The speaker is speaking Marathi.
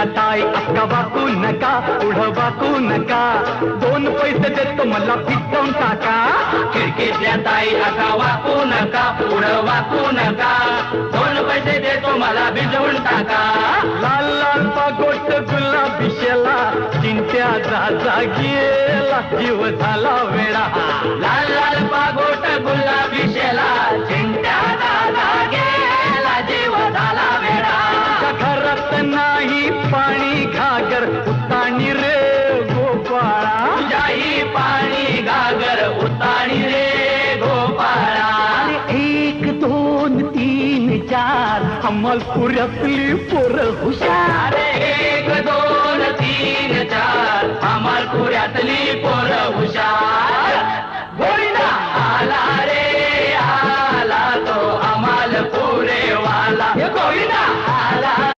खिडकीतल्या ताई अक्का वाकू नका पुढं वाकू नका. दोन पैसे देतो मला पिटवून टाका खिडकीतल्या ताई आता वाकू नका पुढं वाकू नका. दोन पैसे देतो मला भिजवून टाका. लाल लाल पागोट गुलाबी शेला चिंत्या जा गेला जीव झाला वेळा घरात नाही पाणी घागर उताणी रे गोपाळा. तुझ्याही पाणी गागर उताणी रे गोपाळा. एक दोन तीन चार पोरं अरे एक दोन तीन